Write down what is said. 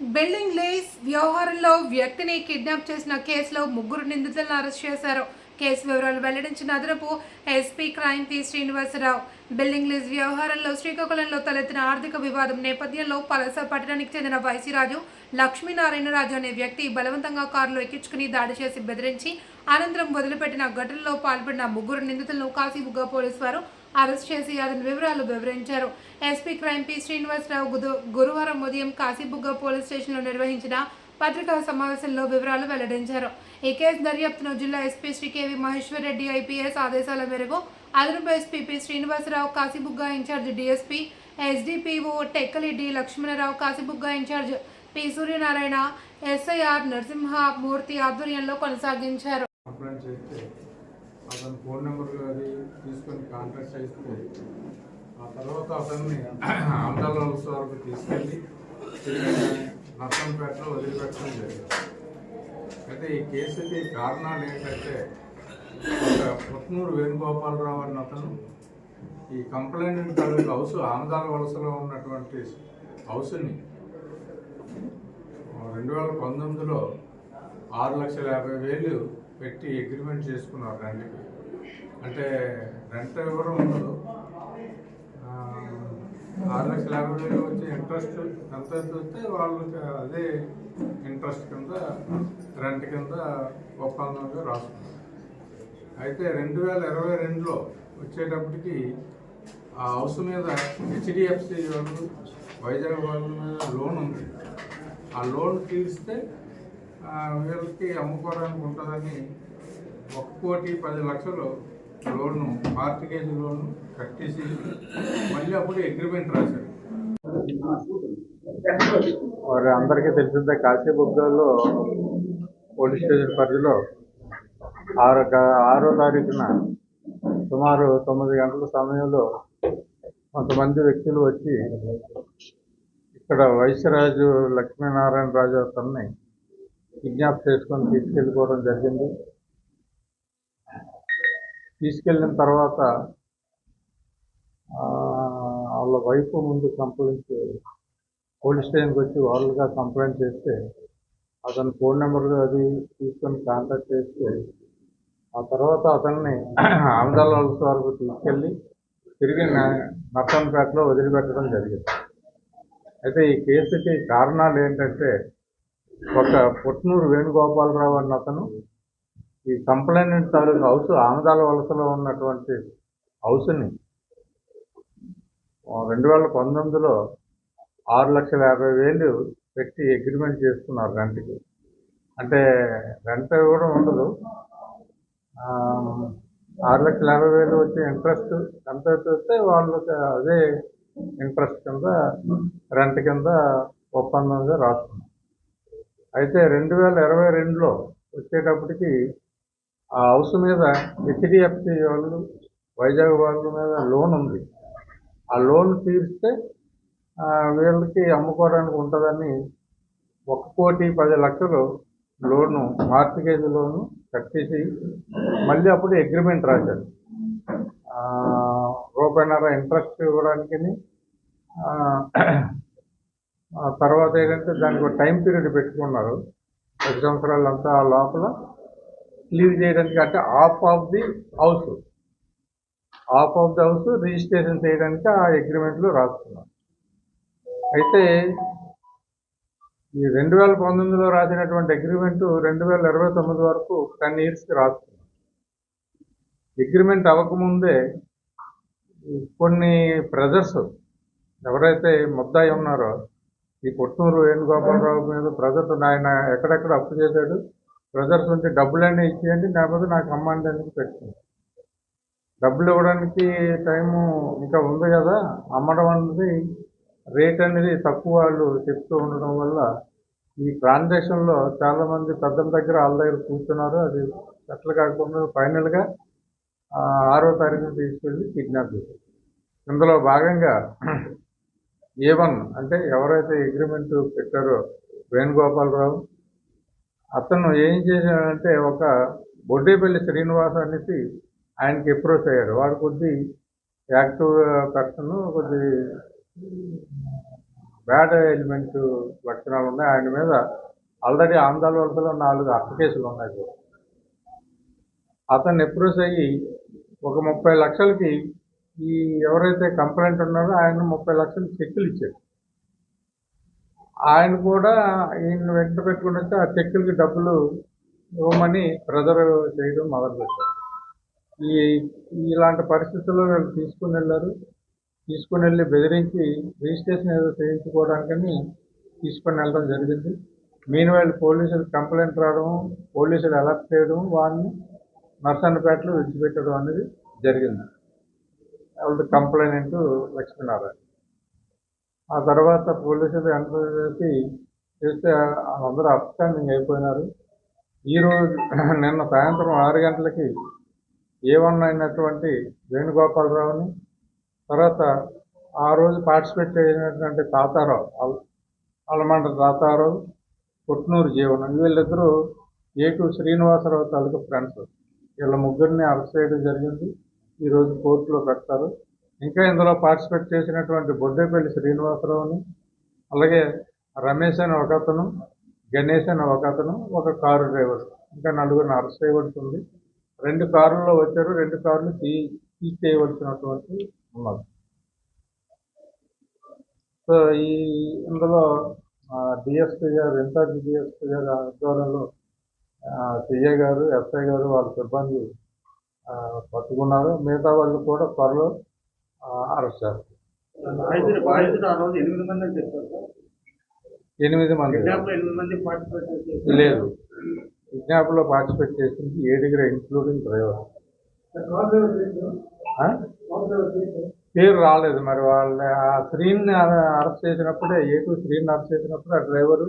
Building lease వ్యవహారంలో వ్యక్తిని kidnap చేసిన కేసులో ముగ్గురు నిందితులను అరెస్ట్ చేశారు. కేసు వివరాలు వెల్లడించిన అదనపు SP crime P Srinivasarao. Building lease వ్యవహారంలో శ్రీకాకుళంలో తలెత్తిన ఆర్థిక వివాదం నేపథ్యంలో పలస పట్టణానికి చెందిన వైసీరాజు లక్ష్మీనారాయణరాజు అనే వ్యక్తి బలవంతంగా కారులో ఎక్కించుకుని దాడి చేసి బెదిరించి అనంతరం వదిలిపెట్టిన ఘటనలో పాల్పడిన ముగ్గురు నిందితులను కాశీబుగ్గ పోలీసు వారు అరెస్ట్ చేసి అతని వివరాలు వివరించారు. ఎస్పీ క్రైమ్ పి శ్రీనివాసరావు గురువారం ఉదయం కాశీబుగ్గ పోలీస్ స్టేషన్లో నిర్వహించిన పత్రికా సమావేశంలో వివరాలు వెల్లడించారు. ఈ కేసు దర్యాప్తును జిల్లా SP Shri KV Maheshwar Reddy IPS ఆదేశాల మేరకు అదనపు SP P Srinivasarao Kasibugga incharge DSP SDPO Tekkali D Lakshmanarao Kasibugga incharge P Suryanarayana SI R Narasimhamurthy ఆధ్వర్యంలో కొనసాగించారు. అతని ఫోన్ నెంబర్ అది తీసుకొని కాంటాక్ట్ చేస్తే ఆ తర్వాత అతన్ని ఆంధ్రాల వరకు తీసుకెళ్ళి నర్సంపేటలో వదిలిపెట్టడం జరిగింది. అయితే ఈ కేసుకి కారణాలు ఏంటంటే ఒక పుట్నూరు వేణుగోపాలరావు అన్న అతను ఈ కంప్లైంట్ తాలూకు హౌస్ ఆమదాల వలసలో ఉన్నటువంటి హౌస్ని రెండు వేల పంతొమ్మిదిలో ఆరు లక్షల యాభై వేలు పెట్టి అగ్రిమెంట్ చేసుకున్నారు రెంట్కి అంటే రెంట్ ఎవరు ఉండదు ఆరు లక్షల యాభై వేలు వచ్చే ఇంట్రెస్ట్ ఎంత వస్తే వాళ్ళకి అదే ఇంట్రెస్ట్ కింద రెంట్ కింద ఒప్పందంగా రాసుకున్నారు. అయితే రెండు వేల ఇరవై రెండులో వచ్చేటప్పటికి ఆ హౌస్ మీద హెచ్డిఎఫ్సి వాళ్ళు వైజాగ్ వాళ్ళ మీద లోన్ ఉంది. ఆ లోన్ తీరిస్తే ఆ, వీళ్ళకి అమ్ముకోవడానికి ఉంటుందని ఒక కోటి పది లక్షలు లోను మార్టిగేజ్ లోను కట్టేసి మళ్ళీ అప్పుడు అగ్రిమెంట్ రాశారు. వారు అందరికీ తెలిసిందే కాశీబుగ్గలో పోలీస్ స్టేషన్ పరిధిలో ఆరు ఆరో తారీఖున సుమారు తొమ్మిది గంటల సమయంలో కొంతమంది వ్యక్తులు వచ్చి ఇక్కడ వైశ్యరాజు లక్ష్మీనారాయణ రాజు అతన్ని కిడ్నాప్ చేసుకొని తీసుకెళ్ళిపోవడం జరిగింది. తీసుకెళ్ళిన తర్వాత వాళ్ళ వైపు ముందు కంప్లైంట్ పోలీస్ స్టేషన్కి వచ్చి వాళ్ళుగా కంప్లైంట్ చేస్తే అతని ఫోన్ నెంబర్ అది తీసుకొని కాంటాక్ట్ చేస్తే ఆ తర్వాత అతన్ని ఆమదాల వలస వరకు తీసుకెళ్ళి తిరిగి నర్సంపేటలో వదిలిపెట్టడం జరిగింది. అయితే ఈ కేసుకి కారణాలు ఏంటంటే ఒక పుట్నూరు వేణుగోపాలరావు అన్న అతను ఈ కంప్లైంట్ తాలూకు హౌస్ ఆమదాల వలసలో ఉన్నటువంటి హౌస్ని రెండు వేల పంతొమ్మిదిలో ఆరు లక్షల యాభై వేలు పెట్టి అగ్రిమెంట్ చేసుకున్నారు రెంట్కి. అంటే రెంట్ కూడా ఉండదు. ఆరు లక్షల యాభై వేలు వచ్చే ఇంట్రెస్ట్ ఎంత అయితే వస్తే వాళ్ళకి అదే ఇంట్రెస్ట్ కింద రెంట్ కింద ఒప్పందంగా రాసుకున్నారు. అయితే రెండు వేల ఇరవై రెండులో వచ్చేటప్పటికి ఆ హౌస్ మీద హెచ్డిఎఫ్సి వాళ్ళు వైజాగ్ వాళ్ళ మీద లోన్ ఉంది. ఆ లోన్ తీరిస్తే వీళ్ళకి అమ్ముకోవడానికి ఉంటుందని ఒక కోటి పది లక్షలు లోను మార్టిగేజ్ లోను కట్టేసి మళ్ళీ అప్పుడు అగ్రిమెంట్ రాశారు. రూపాయిన్నర ఇంట్రెస్ట్ ఇవ్వడానికి తర్వాత ఏంటంటే దానికి ఒక టైం పీరియడ్ పెట్టుకున్నారు. పది సంవత్సరాలంతా ఆ లోపల క్లీన్ చేయడానికి అంటే off off the house off off the house registration చేయడానికి ఆ అగ్రిమెంట్లో రాస్తున్నారు. అయితే ఈ రెండు వేల పంతొమ్మిదిలో రాసినటువంటి అగ్రిమెంట్ రెండు వేల ఇరవై తొమ్మిది వరకు టెన్ ఇయర్స్కి రాస్తున్నారు. అగ్రిమెంట్ అవ్వకముందే కొన్ని ప్రెజర్స్ ఎవరైతే ముద్దాయి ఉన్నారో ఈ పుట్నూరు వేణుగోపాలరావు మీద ప్రెజర్స్ ఆయన ఎక్కడెక్కడ అప్పు చేశాడు ప్రెజర్స్ ఉంటే డబ్బులన్నీ ఇచ్చేయండి లేకపోతే నాకు అమ్మండి అని పెట్టుకుంది డబ్బులు ఇవ్వడానికి టైము ఇంకా ఉంది కదా అమ్మడం అనేది రేట్ అనేది తక్కువ వాళ్ళు చెప్తూ ఉండడం వల్ల ఈ ట్రాన్సాక్షన్లో చాలామంది పెద్దల దగ్గర వాళ్ళ దగ్గర కూర్చున్నారు అది సెటిల్ కాకుండా ఫైనల్గా ఆరో తారీఖున తీసుకెళ్ళి కిడ్నాప్ చేశారు. ఇందులో భాగంగా ఏ వన్ అంటే ఎవరైతే అగ్రిమెంట్ పెట్టారో వేణుగోపాలరావు అతను ఏం చేశాడంటే ఒక బొడ్డేపల్లి శ్రీనివాస్ అనేసి ఆయనకి అప్రోచ్ అయ్యాడు. వాడు కొద్ది యాక్టివ్ పర్సన్ కొద్ది బ్యాడ్ ఎలిమెంట్ లక్షణాలు ఉన్నాయి. ఆయన మీద ఆల్రెడీ ఆంధ్ర వలసలో నాలుగు అర్థ కేసులు ఉన్నాయి. అతను అతన్ని అప్రోచ్ అయ్యి ఒక ముప్పై లక్షలకి ఈ ఎవరైతే కంప్లైంట్ ఉన్నారో ఆయన ముప్పై లక్షలు చెక్కులు ఇచ్చాడు ఆయన కూడా ఈయన వెంట పెట్టుకుని ఆ చెక్కులకి డబ్బులు ఇవ్వమని ప్రెజర్ చేయడం మొదలుపెట్టారు. ఈ ఇలాంటి పరిస్థితుల్లో వీళ్ళు తీసుకుని వెళ్ళారు. తీసుకుని వెళ్ళి బెదిరించి రిజిస్ట్రేషన్ ఏదో చేయించుకోవడానికని తీసుకొని వెళ్ళడం జరిగింది. మీన్ వాళ్ళు పోలీసులు కంప్లైంట్ రావడం పోలీసులు అలర్ట్ చేయడం వారిని నర్సన్నపేటలో విడిచిపెట్టడం అనేది జరిగింది. వాళ్ళ కంప్లైంట్ లక్ష్మీనారాయణ ఆ తర్వాత పోలీసులు ఎంటర్ చేసి చేస్తే అందరూ అప్స్టాండింగ్ అయిపోయినారు. ఈరోజు నిన్న సాయంత్రం ఆరు గంటలకి ఏవన్ అయినటువంటి వేణుగోపాలరావుని తర్వాత ఆ రోజు పార్టిసిపేట్ చేసినటువంటి తాతారావు అలమండ తాతారావు కొట్నూరు జీవనం వీళ్ళిద్దరూ ఏటు శ్రీనివాసరావు తాలూకు ఫ్రెండ్స్ వీళ్ళ ముగ్గురిని అరెస్ట్ చేయడం జరిగింది. ఈరోజు కోర్టులో పెడతారు ఇంకా ఇందులో పార్టిసిపేట్ చేసినటువంటి బొడ్డేపల్లి శ్రీనివాసరావుని అలాగే రమేష్ అనే ఒక అతను గణేష్ అని ఒక అతను ఒక కారు డ్రైవర్. ఇంకా నలుగురిని అరెస్ట్ చేయవలసింది రెండు కారుల్లో వచ్చారు. రెండు కార్లు తీ సీజ్ చేయవలసినటువంటి ఉన్నది. సో ఈ ఇందులో డిఎస్పీ గారు ఇన్ఛార్జ్ డిఎస్పీ గారు ఆధ్వర్యంలో సిఐ గారు ఎస్ఐ గారు వాళ్ళ సిబ్బంది పట్టుకున్నారు మిగతా వాళ్ళు కూడా త్వరలో అరెస్ట్ చేస్తారు. ఎనిమిది మంది. లేదు. కిడ్నాప్లో పార్టిసిపేట్ చేసింది ఏడుగురు ఇంక్లూడింగ్ డ్రైవర్? పేరు రాలేదు. మరి వాళ్ళ ఆ శ్రీని అరెస్ట్ చేసినప్పుడే ఏ టూ శ్రీని అరెస్ట్ చేసినప్పుడు ఆ డ్రైవరు